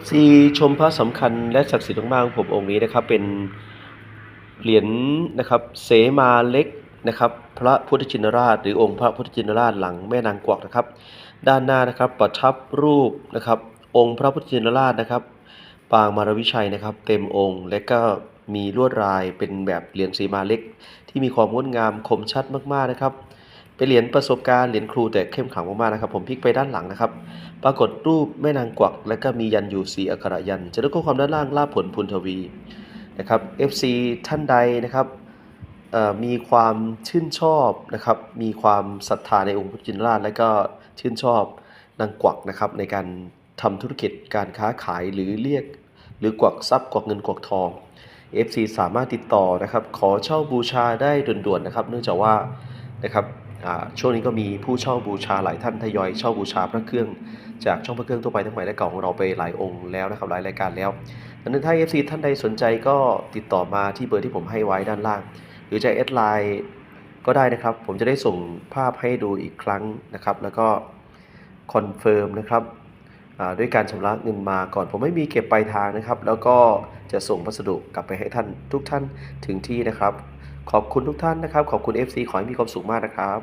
FC ชมพระสำคัญและศักดิ์สิทธิ์มากๆของผมองค์นี้นะครับ เป็นเหรียญนะครับเสมาเล็กนะครับพระพุทธชินราช หรือองค์พระพุทธชินราชหลังแม่นางกวักนะครับ ด้านหน้านะครับประทับรูปนะครับ องค์พระพุทธชินราชนะครับ ปางมารวิชัยนะครับ เต็มองค์และก็มีลวดลายเป็นแบบเหรียญสีมาเล็ก ที่มีความงดงามคมชัดมากๆนะครับ เป็นเหรียญประสบการณ์เหรียญครูแต่เข้มขังมากๆนะครับ ผมพลิกไปด้านหลังนะครับ ปรากฏรูปแม่นางกวัก และก็มียันอยู่สีอักขระยัน จะได้ข้อความด้านล่างล่าผลพุนทวีนะครับ FC ท่านใดนะครับมีความชื่นชอบนะครับ มีความศรัทธาในองค์พระจินราช และก็ชื่นชอบนางกวักนะครับในการทำธุรกิจการค้าขายหรือเรียก หรือกวักทรัพย์กวักเงินกวักทอง FC สามารถติดต่อนะครับ ขอเช่าบูชาได้ด่วนๆนะครับ เนื่องจากว่านะครับ ช่วงนี้ก็มีผู้เช่าบูชาหลายท่านทยอยเช่าบูชาพระเครื่องจากช่องพระเครื่องทั่วไปทั้งใหม่และเก่าของเราไปหลายองค์แล้วนะครับหลายรายการแล้วดังนั้นถ้า FC ท่านใดสนใจก็ติดต่อมาที่เบอร์ที่ผมให้ไว้ด้านล่าง หรือจะแอดไลน์ก็ได้นะครับ ผมจะได้ส่งภาพให้ดูอีกครั้งนะครับ แล้วก็คอนเฟิร์มนะครับด้วยการชำระเงินมาก่อน ผมไม่มีเก็บปลายทางนะครับ แล้วก็จะส่งพัสดุกลับไปให้ท่านทุกท่านถึงที่นะครับ ขอบคุณทุกท่านนะครับ ขอบคุณ FC ขอให้มีความสุขมากนะครับ